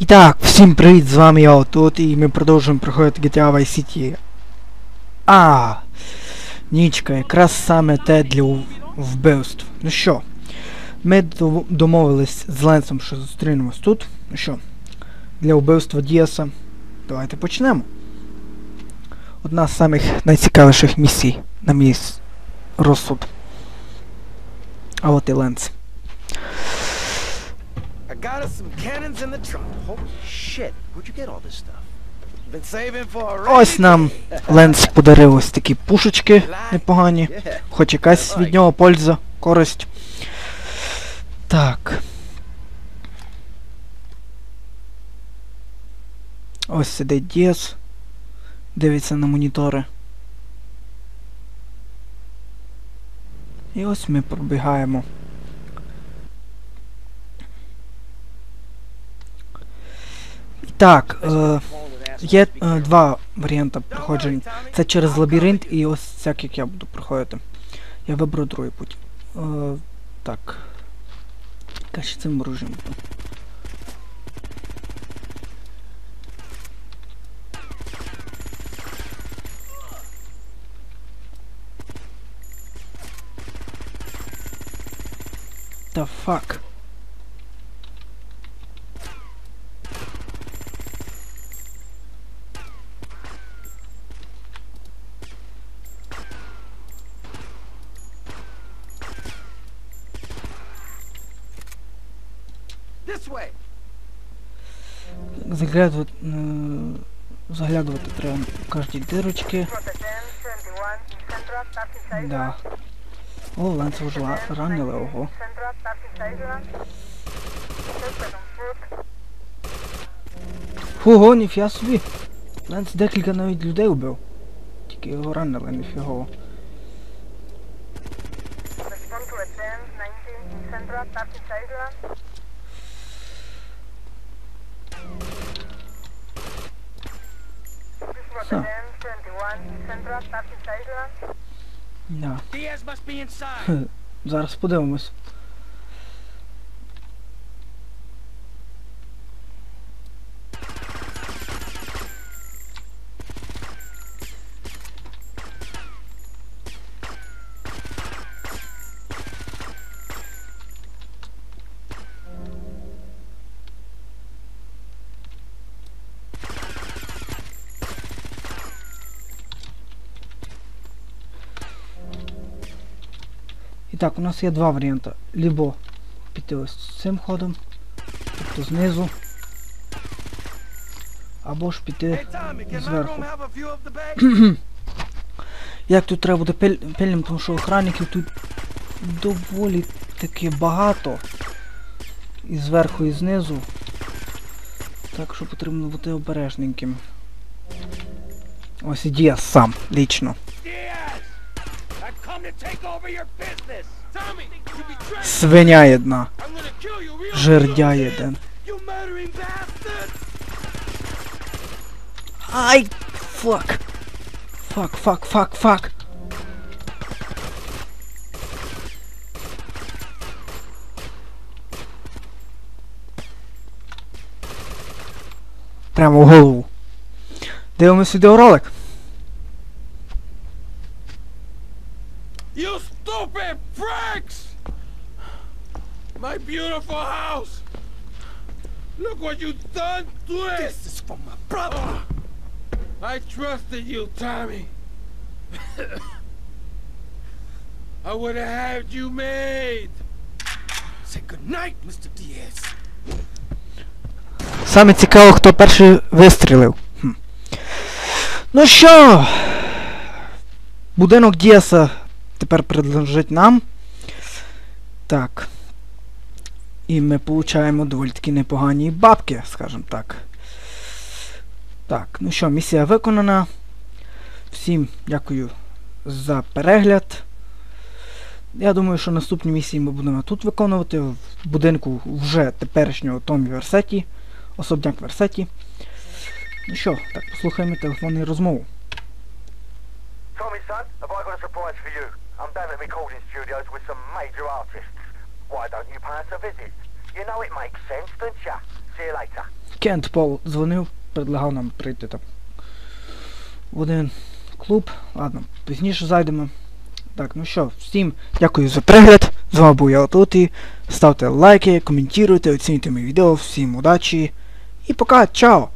І так, всім привіт, з вами я отут, і ми продовжуємо проходити GTA Vice City. А, нічка, якраз саме те для вбивств. Ну що, ми домовились з Ленсом, що зустрінемось тут. Ну що, для вбивства Діаса. Давайте почнемо. Одна з самих найцікавіших місій на мій розсуд. А от і Ленс. Got us some cannons in the trunk. Holy shit, where'd you get all this stuff? Been saving for a Ось нам Ленс подарив ось такі пушечки непогані. Хоч якась від нього польза, користь. Так. Ось сидить Діас. Дивиться на монітори. І ось ми пробігаємо. Так, е, є е, два варіанти проходження. Це через лабіринт і ось так як я буду проходити. Я виберу другий путь. Е, так. Краще цим оружием. The fuck? Заглядувати, заглядувати треба в кожні дирочки. Да. О, Ланса вже ранили, ого. Ого, ніфіга собі. Ленс декілька навіть людей убив. Тільки його ранили, ніфігово. Huh. attend 21 in Central Turkish Island. Да. Diaz must be inside. Хе, Зараз подивимось. Так, у нас є два варіанти. Либо піти ось цим ходом, тобто знизу. Або ж піти. Зверху. Як тут треба пиль- пильним, тому що охранників тут доволі таки багато. І зверху, і знизу. Так що потрібно бути обережненьким. Ось і Діас сам, лічно. Свиня єдна. Жердя єден. Ай! Фак! Фак, фак, фак, фак! Прямо в голову. Дивимось відеоролик. You stupid pricks! My beautiful house! Look what you've done to it! This is for my brother! I trusted you, Tommy. I would have had you made. Say goodnight, Mr. Diaz. Саме цікаво, хто перший вистрілив. Хм. Ну що? Будинок Діаса тепер принадлежить нам. Так. І ми получаємо доволі таки непогані бабки, скажімо так. Так, ну що, місія виконана. Всім дякую за перегляд. Я думаю, що наступні місії ми будемо тут виконувати, в будинку вже теперішнього Томі Версеті особняк Версеті. Ну що, так, послухаємо телефонну розмову. Tommy, son, have I got a surprise for you? I'm down at recording studios with some major artists. Why don't you pay a visit? You know it makes sense, don't ya? See you later. Кент Пол дзвонив, предлагав нам прийти там в один клуб. Ладно, пізніше зайдемо. Так, ну що, всім дякую за перегляд. З вами був я отут і ставте лайки, коментуйте, оцінюйте мої відео. Всім удачі. І пока, чао!